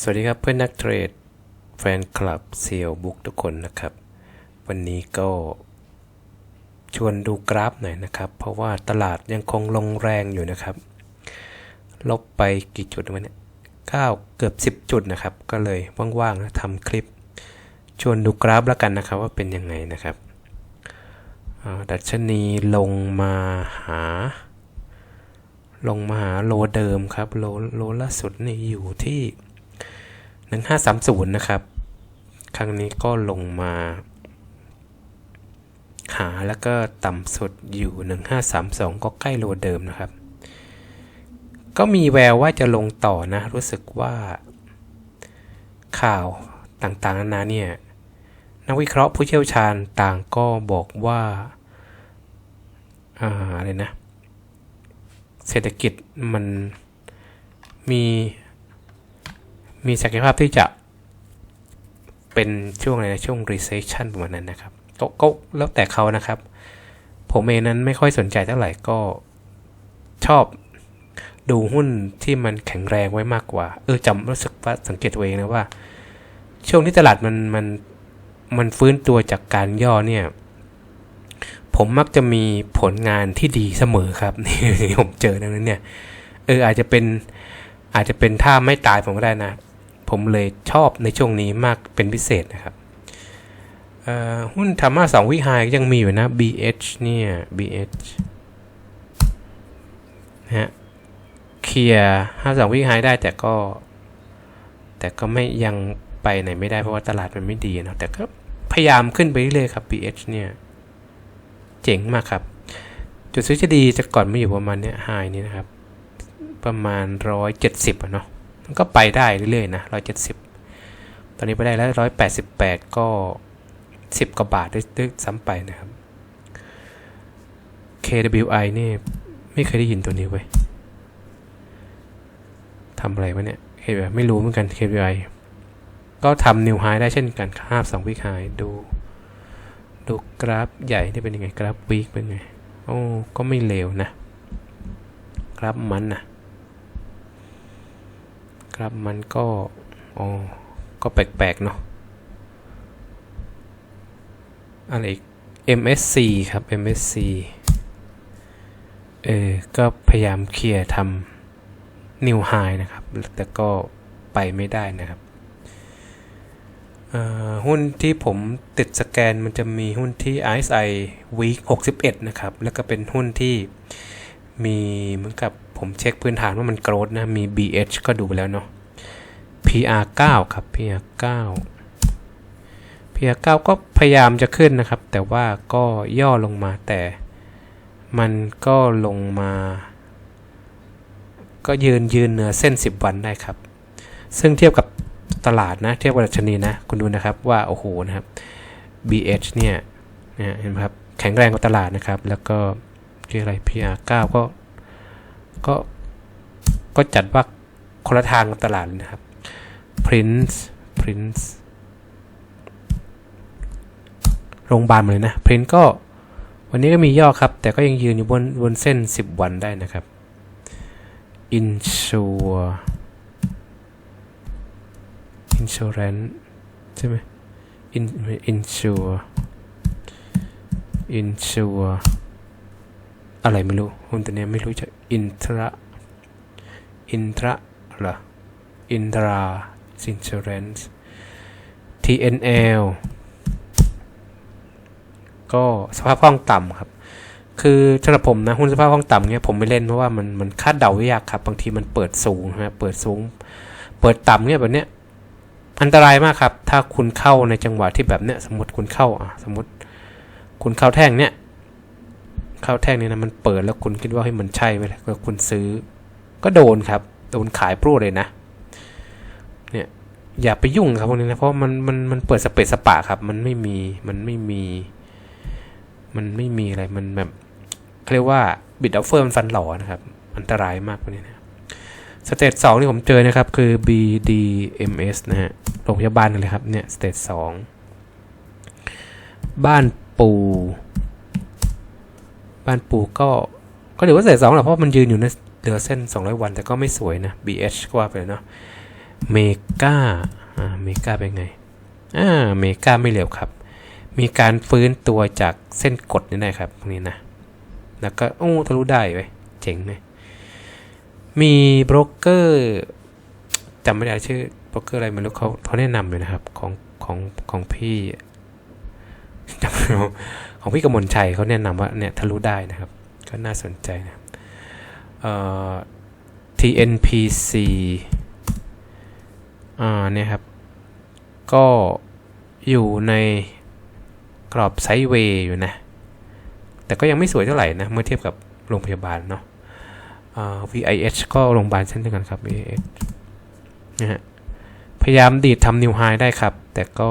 สวัสดีครับเพื่อนนักเทรด แฟนคลับเซียวบุ๊กทุกคนนะครับ วันนี้ก็ชวนดูกราฟหน่อยนะครับ เพราะว่าตลาดยังคงลงแรงอยู่นะครับ ลบไปกี่จุดวะเนี่ยเก้าเกือบ 10 จุดนะครับ ก็เลยว่างๆนะทำคลิป ชวนดูกราฟแล้วกันนะครับ ว่าเป็นยังไงนะครับดัชนีลงมาหา ลงมาหาโลเดิมครับ โลโลล่าสุดนี่อยู่ที่ 1530 นะครับ ครั้งนี้ก็ลงมา หาแล้วก็ต่ำสุดอยู่ 1532 ก็ใกล้โลเดิมนะครับ ก็มีแววว่าจะลงต่อนะ รู้สึกว่า ข่าวต่างๆนานาเนี่ย นักวิเคราะห์ผู้เชี่ยวชาญต่างก็บอกว่าอ่าอะไรนะ เศรษฐกิจมันมี มีศักยภาพที่จะเป็นช่วงอะไรนะช่วง recession ประมาณนั้นนะครับกก็แล้วแต่เขานะครับ ผมเองนั้นไม่ค่อยสนใจเท่าไหร่ก็ชอบดูหุ้นที่มันแข็งแรงไว้มากกว่า เออจำรู้สึกว่าสังเกตตัวเองนะว่า ช่วงที่ตลาดมันมันมันฟื้นตัวจากการย่อเนี่ย ผมมักจะมีผลงานที่ดีเสมอครับ นี่ผมเจอดังนั้นเนี่ย เอออาจจะเป็นอาจจะเป็นท่าไม่ตายผมก็ได้นะ ผมเลยชอบในช่วงนี้มากเป็นพิเศษนะครับหุ้นธรรมะสองวิหายยังมีอยู่นะ BH เนี่ย BH นะฮะเคลียร์ห้าสองวิหายได้แต่ก็ แต่ก็ไม่ยังไปไหนไม่ได้เพราะว่าตลาดมันไม่ดีนะแต่ก็พยายามขึ้นไปเรื่อยๆครับ BH เนี่ยเจ๋งมากครับ จุดซื้อจะดีจะก่อนไม่อยู่ประมาณเนี้ยไฮนี้นะครับ ประมาณ 170อะเนาะ มันก็ไปได้เรื่อยๆนะ170ตอนนี้ไปได้แล้ว188ก็10กว่าบาทด้วยซ้ำไปนะครับ KWI นี่ไม่เคยได้ยินตัวนี้เว้ยทำอะไรวะเนี่ย KWI ไม่รู้เหมือนกัน KWI ก็ทำนิวไฮได้เช่นกันคาบ2วิกไฮดูดูกราฟใหญ่นี่เป็นยังไงกราฟวีคเป็นไง โอ้ ก็ไม่เลวนะ กราฟมันนะ กราฟมันก็อ๋อก็แปลกๆเนาะอะไรอีก MSC ครับ MSC เออ ก็พยายามเคลียร์ทำนิวไฮนะครับ แต่ก็ไปไม่ได้นะครับ หุ้นที่ผมติดสแกนมันจะมีหุ้นที่ RSI Week 61 นะครับ แล้วก็เป็นหุ้นที่มีเหมือนกับ ผมเช็คพื้นฐานว่ามันโกรดนะ มี BH ก็ดูไปแล้วเนาะ PR 9ครับ PR 9 PR 9ก็พยายามจะขึ้นนะครับ แต่ว่าก็ย่อลงมาแต่ มันก็ลงมา ก็ยืนยืนเหนือเส้น 10 วันได้ครับ ซึ่งเทียบกับตลาดนะ เทียบกับดัชนีนะ คุณดูนะครับว่า โอ้โหนะครับ BH เนี่ยเห็นไหมครับ แข็งแรงกว่าตลาดนะครับ แล้วก็ที่อะไร PR 9ก็ ก็ก็จัดว่าคนละทางกับตลาดเลยนะครับ Prince Prince โรงพยาบาลเลยนะ Prince ก็วันนี้ก็มีย่อครับ แต่ก็ยังยืนอยู่บนบนเส้น 10 วันได้นะครับ Insure Insurance ใช่ไหม In Insure Insure อะไรไม่รู้หุ้นตัวนี้ไม่รู้จะ Intra Intra เหรอ Intra Insurance TNL ก็สภาพคล่องต่ำครับ คือสำหรับผมนะหุ้นสภาพคล่องต่ำเนี่ยผมไม่เล่นเพราะว่ามันมันคาดเดายากครับ บางทีมันเปิดสูงนะเปิดสูง เปิดต่ำเนี่ยแบบเนี้ยอันตรายมากครับ ถ้าคุณเข้าในจังหวะที่แบบเนี้ยสมมติคุณเข้าอะสมมติคุณเข้าแท่งเนี้ย ข้าวแท่งนี้นะมันเปิดแล้วคุณคิดว่าให้มันใช่ไหมล่ะก็คุณซื้อ ก็โดนครับ โดนขายพรวดเลยนะ เนี่ยอย่าไปยุ่งครับพวกนี้นะเพราะมันมันมันเปิดสเปซสปะครับ มันไม่มีมันไม่มี มันไม่มีอะไรมันแบบเรียกว่าบิดออฟเฟอร์มฟันหล่อนะครับ อันตรายมากพวกนี้นะสเตจสองที่ผมเจอนะครับ คือ BDMS นะฮะโรงพยาบาลนั่นเลยครับเนี่ยสเตจสองบ้านปู บ้านปูก็ก็ถือว่าสเตจสองแหละเพราะมันยืนอยู่ในเหลือเส้น 200 วันแต่ก็ไม่สวยนะ BH ก็ว่าไปเนาะเมกาอ่าเมกาเป็นไงอ่าเมกาไม่เร็วครับ มีการฟื้นตัวจากเส้นกดนี่นะครับตรงนี้นะ แล้วก็โอ้ทะลุได้ไว้ยเจ๋งเลยมีโบรกเกอร์จำไม่ได้ชื่อโบรกเกอร์อะไรไม่รู้เขาเขาแนะนำอยู่นะครับ ของของของพี่ ของพี่กมลชัยเขาแนะนำว่าเนี่ยทะลุได้นะครับ ก็น่าสนใจนะเอ่อ TNPC อ่าเนี่ยครับ ก็อยู่ในกรอบไซด์เวย์อยู่นะ แต่ก็ยังไม่สวยเท่าไหร่นะ เมื่อเทียบกับโรงพยาบาลเนาะอ่า VIH ก็โรงพยาบาลเช่นเดียวกันครับ VIH นะฮะ พยายามดีดทำนิวไฮได้ครับ แต่ก็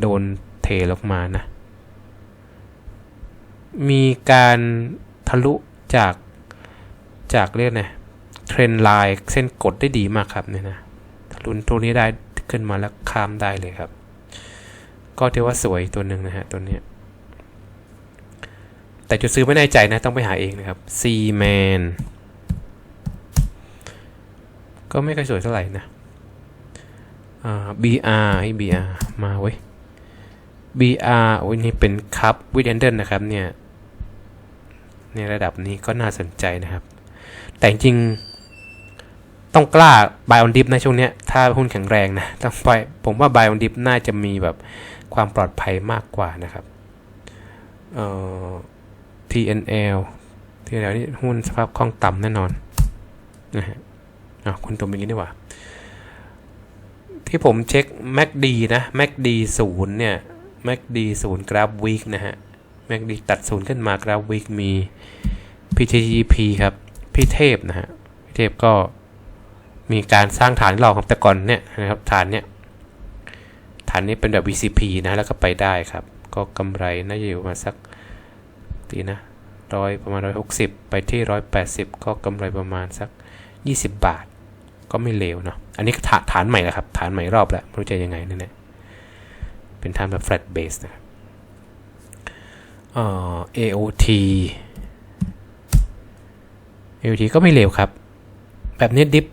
โดน ลงมานะ มีการทะลุจากจากเรียกไงเทรนไลน์เส้นกดได้ดีมากครับเนี่ยนะทะลุตัวนี้ได้ขึ้นมาแล้วข้ามได้เลยครับ ก็ถือว่าสวยตัวหนึ่งนะฮะตัวเนี้ยแต่จะซื้อไม่แน่ใจนะต้องไปหาเองนะครับ C man ก็ไม่ค่อยสวยเท่าไหร่นะอ่า BR ไอ้ BR มาเว้ย BR โอ้ยนี่เป็นคัพวิดเอนเดนนะครับเนี่ยในระดับนี้ก็น่าสนใจนะครับ แต่จริงต้องกล้าบ u ย on dip นะช่วงนี้ถ้าหุ้นแข็งแรงนะต้องไปผมว่า buy on dip น่าจะมีแบบความปลอดภัยมากกว่านะครับเอ่อ TNL TNL นี่หุ้นสภาพคล่องต่ำแน่นอนนะฮะอะคุณตัวนี้ดีกว่า ที่ผมเช็ค MACD นะ MACD ศูนย์เนี่ย MACD ศูนย์กราฟวีคนะฮะ MACD ตัดศูนย์ขึ้นมากราฟวีคมี PTGP ครับ พี่เทพนะฮะ พี่เทพก็มีการสร้างฐานหลอกครับแต่ก่อนเนี่ยนะครับฐานเนี่ยฐานนี้เป็นแบบ VCP นะแล้วก็ไปได้ครับ ก็กำไรน่าจะอยู่มาสักตีนะร้อยประมาณร้อยหกสิบไปที่ร้อยแปดสิบก็กำไรประมาณสักยี่สิบบาท ก็ไม่เลวเนาะอันนี้ฐานฐานใหม่แล้วครับ ฐานใหม่รอบแล้วไม่รู้จะยังไงนั่นแหละ เป็นฐานแบบ flat base นะครับเอ่อ AOT AOT ก็ไม่เลวครับ แบบนี้ดิฟ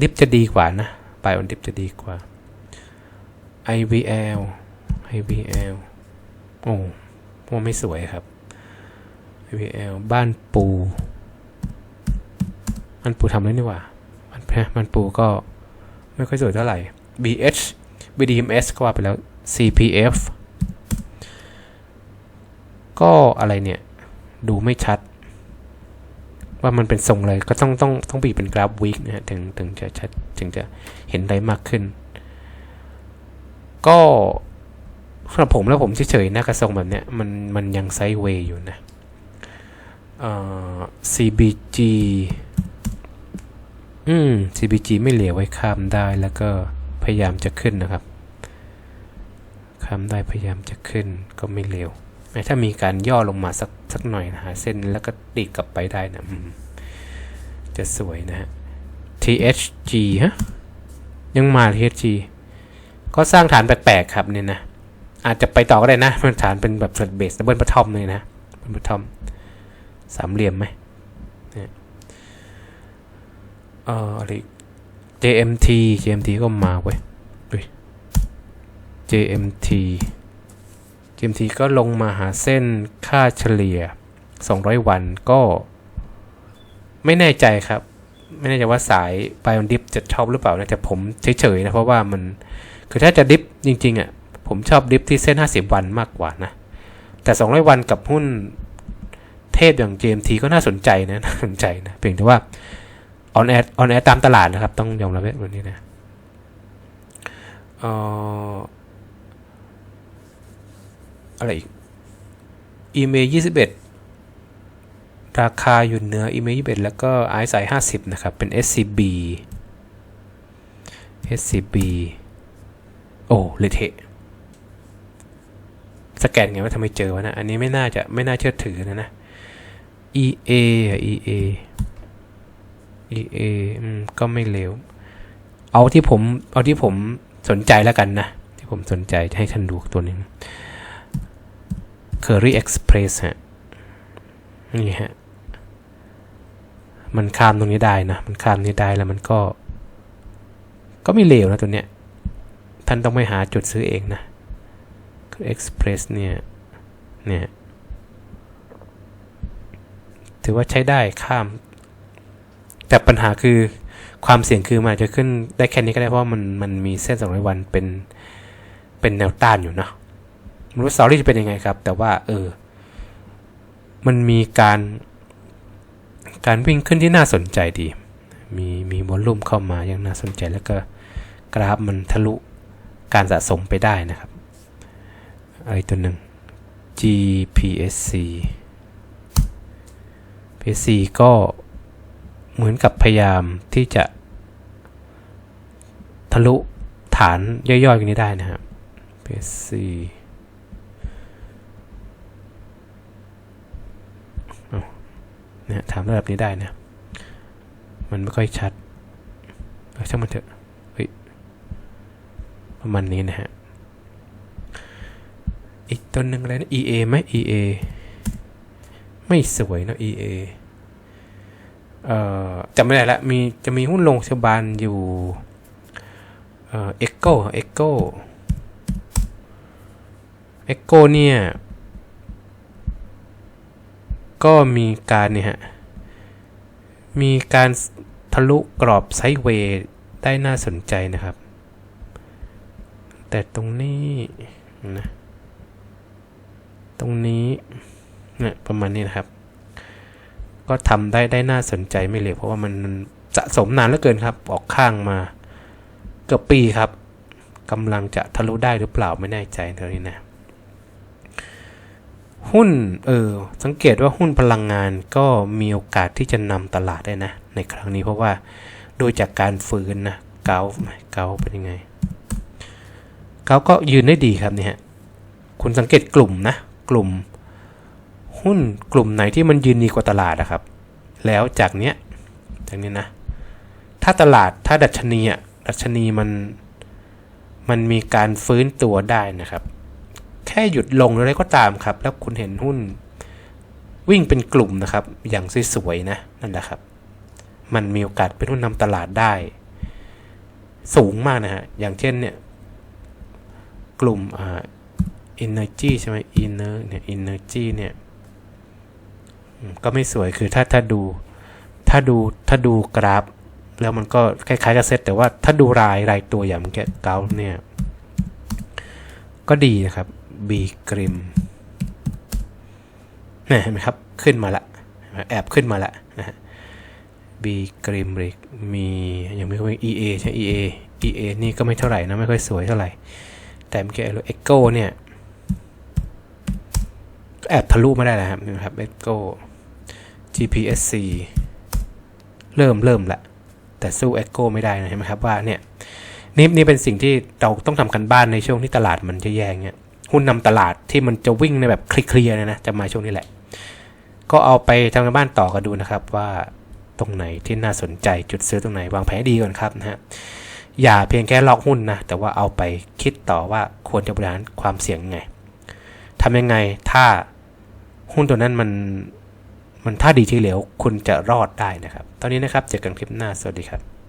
ดิฟจะดีกว่านะปออนดิฟจะดีกว่า IVL IVL โอ้ว่าไม่สวยครับ IVL บ้านปูบ้านปูทำได้นี่ว่าบ้านแพบ้านปูก็ไม่ค่อยสวยเท่าไหร่ BH BDMS ก็ว่าไปแล้ว CPF ก็อะไรเนี่ย ดูไม่ชัด ว่ามันเป็นทรงอะไรก็ต้องต้องต้องบีบเป็นกราฟวีคนะฮะถึงถึงจะชัดถึงจะเห็นได้มากขึ้น ก็สำหรับผมแล้วผมเฉยๆนะกระทรงแบบเนี้ยมันมันยังไซด์เวย์อยู่นะ CBG อืม CBG ไม่เหลวไว้ข้ามได้แล้วก็พยายามจะขึ้นนะครับ ข้าได้พยายามจะขึ้นก็ไม่เร็วถ้ามีการย่อลงมาสักสักหน่อยนะฮะเส้นแล้วก็ดีกลับไปได้นะจะสวยนะฮะ THG ฮะยังมา THG ก็สร้างฐานแปลกๆครับเนี่ยนะ อาจจะไปต่อก็ได้นะมันฐานเป็นแบบเบสดับเบิลพัทอมเลยนะเป็นพัทอมสามเหลี่ยมไหมเนี่ยเอ่ออะไร JMT JMT ก็มาเว้ยเว้ย JMT JMT ก็ลงมาหาเส้นค่าเฉลี่ย 200 วันก็ ไม่แน่ใจครับ ไม่แน่ใจว่าสายไบนดิฟจะชอบหรือเปล่านะแต่ผมเฉยๆนะเพราะว่ามันคือถ้าจะดิฟจริงๆอะผมชอบดิฟที่เส้น 50 วันมากกว่านะ แต่ 200 วันกับหุ้นเทพอย่าง JMT ก็น่าสนใจนะน่าสนใจนะ เพียงแต่ว่าออนแอร์ออนแอร์ตามตลาดนะครับ ต้องยอมรับแบบนี้นะเอ่อ อะไรอีกอีเมล21ราคาอยู่เหนืออีเมล21แล้วก็ไอซ์ไซ50นะครับ เป็น SCB SCB โอ้เลเทะสแกนไงว่าทำไมเจอวะนะ อันนี้ไม่น่าจะไม่น่าเชื่อถือนะนะ EA อะ EA EA อืมก็ไม่เร็วเอาที่ผม เอาที่ผมสนใจแล้วกันนะ ที่ผมสนใจให้ท่านดูตัวนึง Curry Express ฮะนี่ฮะ มันข้ามตรงนี้ได้นะ มันข้ามนี้ได้แล้วมันก็ ก็ไม่เลวนะตัวเนี้ย ท่านต้องไปหาจุดซื้อเองนะ Express เนี่ย เนี่ย ถือว่าใช้ได้ข้าม แต่ปัญหาคือความเสี่ยงคือมันอาจจะขึ้นได้แค่นี้ก็ได้เพราะมันมันมีเส้นสองร้อยวันเป็นเป็นแนวต้านอยู่เนาะ ไมรู้สตอรี่จะเป็นยังไงครับ แต่ว่า เออ มันมีการ การวิ่งขึ้นที่น่าสนใจดี มีมีวอลลุ่มเข้ามายังน่าสนใจแล้วก็กราฟมันทะลุการสะสมไปได้นะครับอะไรตัวหนึ่ง GPSC PSC ก็เหมือนกับพยายามที่จะ ทะลุฐานย่อยๆอย่างนี้ได้นะครับ PSC เอาเนี่ยถามระดับนี้ได้นะ มันไม่ค่อยชัดช่างมันเถอะเฮ้ยประมาณนี้นะฮะ อีกตัวหนึ่งอะไรนะ EA ไหม EA ไม่สวยเนอะ EA เอ่อจำไม่ได้ละมีจะมีหุ้นลงชบานอยู่ เอ่อ Echo Echo Echo เนี่ย ก็มีการเนี่ยฮะ มีการทะลุกรอบไซด์เวย์ได้น่าสนใจนะครับ แต่ตรงนี้นะตรงนี้เนี่ยประมาณนี้นะครับ ก็ทำได้ได้น่าสนใจไม่เหลวเพราะว่ามันสะสมนานเหลือเกินครับ ออกข้างมาเกือบปีครับกำลังจะทะลุได้หรือเปล่าไม่แน่ใจเท่านี้นะ หุ้นเออสังเกตว่าหุ้นพลังงานก็มีโอกาสที่จะนำตลาดได้นะ ในครั้งนี้เพราะว่าโดูจากการฟื้นนะเกาเกาเป็นยังไงเกาก็ยืนได้ดีครับเนี่ยคุณสังเกตกลุ่มนะ กลุ่ม หุ้นกลุ่มไหนที่มันยืนดีกว่าตลาดนะครับ แล้วจากเนี้ยจากนี้นะ ถ้าตลาดถ้าดัชนีอะดัชนีมันมันมีการฟื้นตัวได้นะครับ แค่หยุดลงอะไรก็ตามครับ แล้วคุณเห็นหุ้นวิ่งเป็นกลุ่มนะครับ อย่างสวยๆนะนั่นแหละครับ มันมีโอกาสเป็นหุ้นนำตลาดได้ สูงมากนะฮะอย่างเช่นเนี่ย กลุ่มอ่า energy ใช่ไหม inner เนี่ย energy เนี่ยก็ไม่สวยคือถ้าถ้าดู ถ้าดูถ้าดูกราฟ แล้วมันก็คล้ายๆกับเซตแต่ว่าถ้าดูรายรายตัวอย่างเมื่อกี้เกาเนี่ย ก็ดีนะครับ B กริมนี่เห็นไหมครับ ขึ้นมาละแอบขึ้นมาละนะฮะ B กริมริกมียังไม่ค่อย EA ใช่ EA EA นี่ก็ไม่เท่าไหร่นะ ไม่ค่อยสวยเท่าไหร่ แต่เมื่อกี้เอ็กโก้เนี่ยแอบทะลุมาได้แล้วครับนะครับเอ็กโก้ GPSC เริ่มเริ่มละ แต่สู้ Echo ไม่ได้นะเห็นไหมครับว่าเนี่ยนี่นี่เป็นสิ่งที่เราต้องทำกันบ้านในช่วงที่ตลาดมันจะแย่งเนี่ย หุ้นนำตลาดที่มันจะวิ่งในแบบเคลียร์เนี่ยนะจะมาช่วงนี้แหละ ก็เอาไปทำกันบ้านต่อกันดูนะครับว่าตรงไหนที่น่าสนใจจุดซื้อตรงไหนวางแผนดีก่อนครับนะฮะอย่าเพียงแค่ล็อกหุ้นนะแต่ว่าเอาไปคิดต่อว่าควรจะบริหารความเสี่ยงยังไงทำยังไงถ้าหุ้นตัวนั้นมันมันถ้าดีทีเหลวคุณจะรอดได้นะครับ ตอนนี้นะครับเจอกันคลิปหน้าสวัสดีครับ